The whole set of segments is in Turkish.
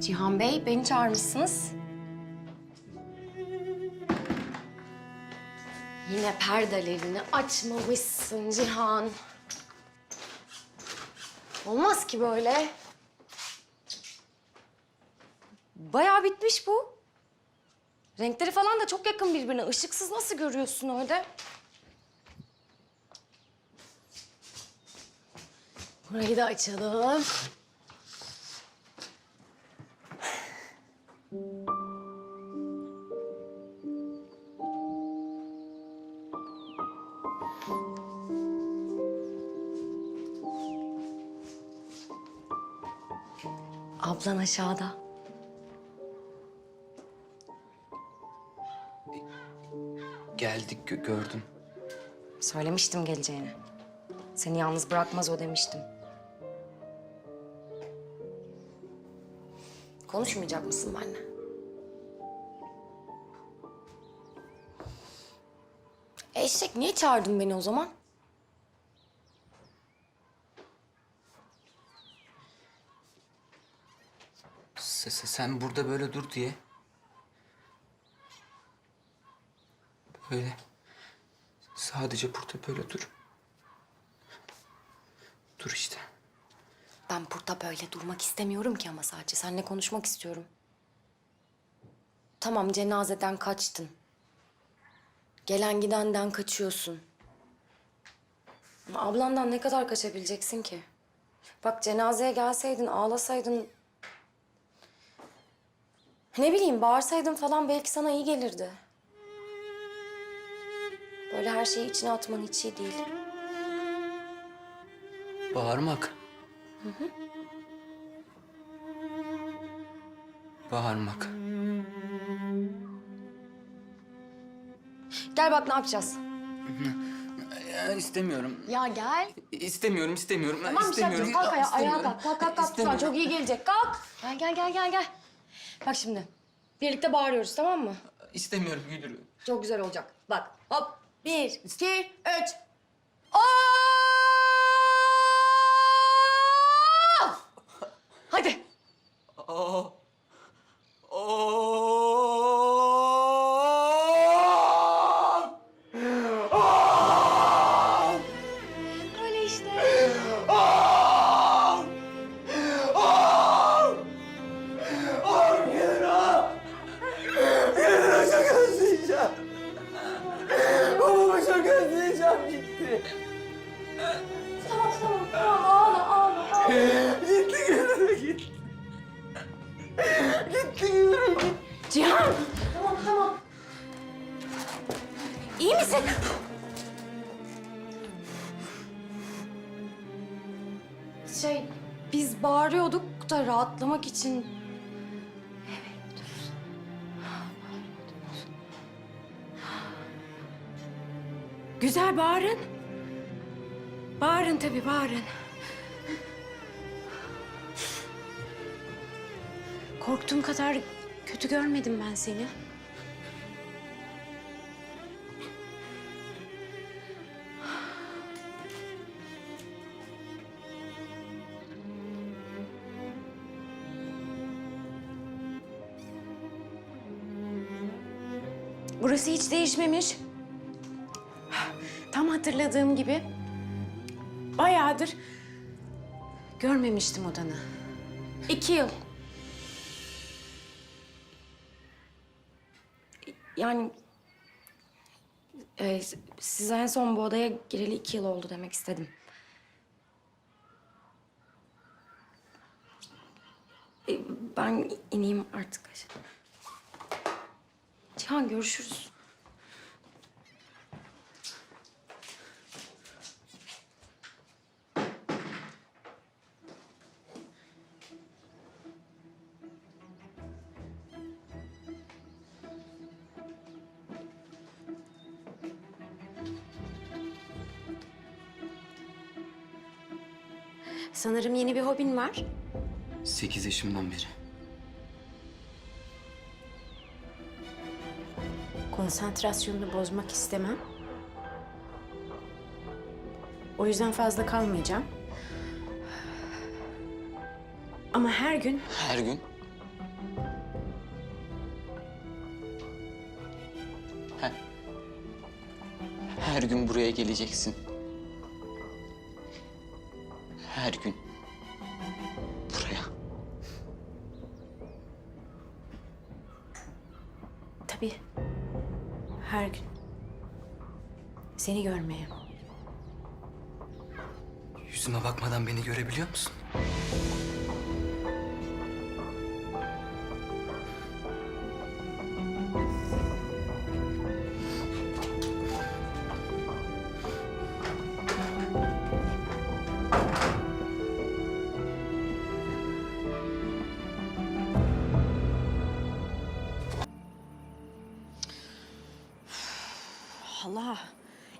Cihan Bey, beni çağırmışsınız. Yine perdelerini açmamışsın Cihan. Olmaz ki böyle. Bayağı bitmiş bu. Renkleri falan da çok yakın birbirine. Işıksız nasıl görüyorsun öyle? Burayı da açalım. Ablan aşağıda. Geldik gö- gördüm. Söylemiştim geleceğini. Seni yalnız bırakmaz o demiştim. Konuşmayacak mısın benimle? Eşek niye çağırdın beni o zaman? Se- se- sen burada böyle dur diye. Böyle. Sadece burada böyle dur. Dur işte. Burada böyle durmak istemiyorum ki ama sadece seninle konuşmak istiyorum. Tamam cenazeden kaçtın. Gelen gidenden kaçıyorsun. Ama ablandan ne kadar kaçabileceksin ki? Bak cenazeye gelseydin, ağlasaydın... Ne bileyim bağırsaydın falan belki sana iyi gelirdi. Böyle her şeyi içine atman hiç iyi değil. Bağırmak. Bağırmak. Gel bak ne yapacağız. Ya, istemiyorum. Ya gel. İstemiyorum, istemiyorum. Tamam bir şey istemiyorum. yapacağız. Kalk ayağa, ayağa kalk. Kalk kalk kalk. İstemiyorum. çok iyi gelecek. Kalk. Gel gel gel gel gel. Bak şimdi. Birlikte bağırıyoruz tamam mı? İstemiyorum Güdürü. Çok güzel olacak. Bak hop. Bir, iki, üç. Aa! Hadi. Şey, biz bağırıyorduk da rahatlamak için. Güzel bağırın. Bağırın tabii bağırın. Korktuğum kadar kötü görmedim ben seni. Burası hiç değişmemiş. Tam hatırladığım gibi. Bayağıdır görmemiştim odanı. İki yıl. Yani... E, siz en son bu odaya gireli iki yıl oldu demek istedim. E, ben ineyim artık. Cihan görüşürüz. Sanırım yeni bir hobin var. Sekiz yaşımdan beri. Konsantrasyonunu bozmak istemem. O yüzden fazla kalmayacağım. Ama her gün Her gün. Her, her gün buraya geleceksin. Her gün. Buraya. tabii her gün seni görmeye. Yüzüme bakmadan beni görebiliyor musun? Allah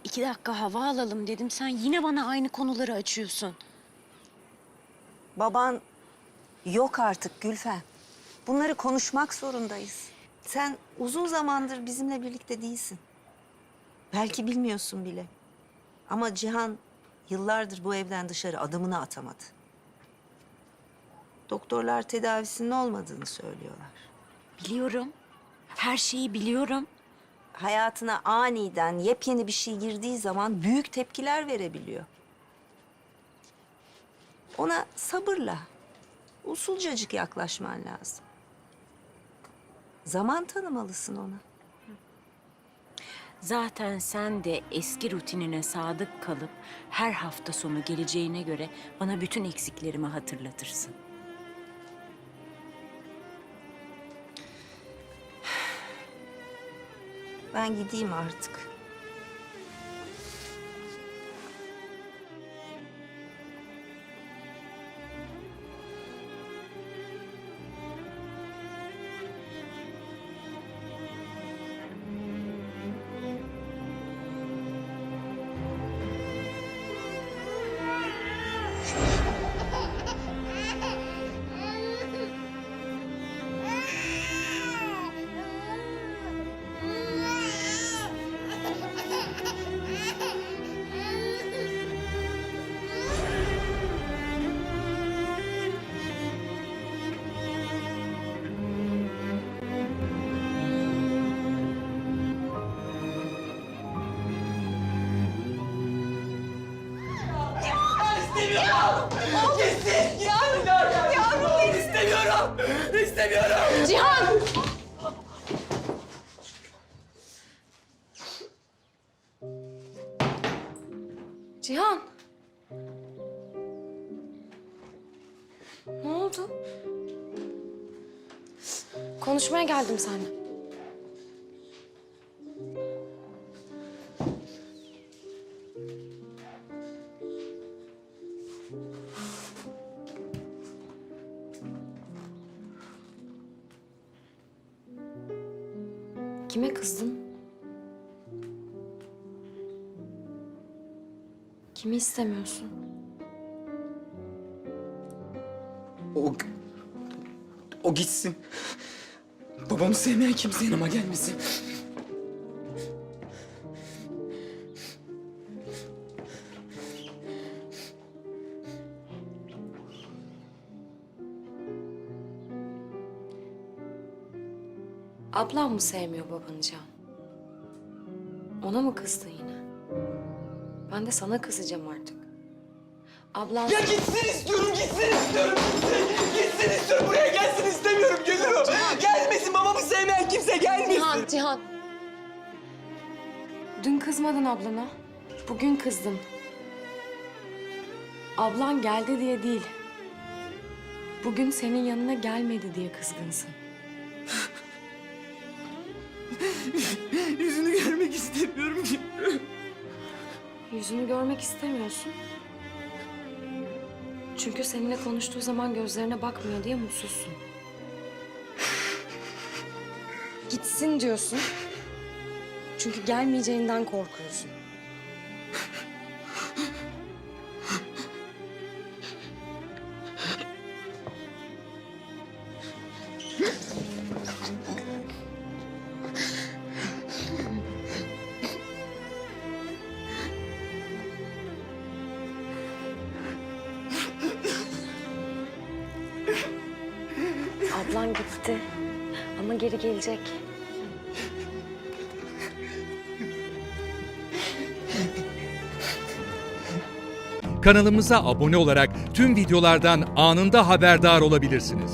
iki dakika hava alalım dedim. Sen yine bana aynı konuları açıyorsun. Baban yok artık Gülfem. Bunları konuşmak zorundayız. Sen uzun zamandır bizimle birlikte değilsin. Belki bilmiyorsun bile. Ama Cihan yıllardır bu evden dışarı adımını atamadı. Doktorlar tedavisinin olmadığını söylüyorlar. Biliyorum. Her şeyi biliyorum. Hayatına aniden yepyeni bir şey girdiği zaman büyük tepkiler verebiliyor. Ona sabırla, usulcacık yaklaşman lazım. Zaman tanımalısın ona. Zaten sen de eski rutinine sadık kalıp her hafta sonu geleceğine göre bana bütün eksiklerimi hatırlatırsın. Ben gideyim artık. Cihan. Ne oldu? Konuşmaya geldim seninle. Kime kızdın? Kimi istemiyorsun? O... O gitsin. Babamı sevmeyen kimse yanıma gelmesin. Ablam mı sevmiyor babanı Can? Ona mı kızdı yine? Ben de sana kızacağım artık. Ablan... Ya gitsin istiyorum, gitsin istiyorum, gitsin. Gitsin istiyorum, buraya gelsin istemiyorum Gülru. Gelmesin, babamı sevmeyen kimse gelmesin. Cihan, Cihan. Dün kızmadın ablana. Bugün kızdın. Ablan geldi diye değil. Bugün senin yanına gelmedi diye kızgınsın. İstemiyorum Gülru. Yüzünü görmek istemiyorsun. Çünkü seninle konuştuğu zaman gözlerine bakmıyor diye mutsuzsun. Gitsin diyorsun. Çünkü gelmeyeceğinden korkuyorsun. Ablan gitti. Ama geri gelecek. Kanalımıza abone olarak tüm videolardan anında haberdar olabilirsiniz.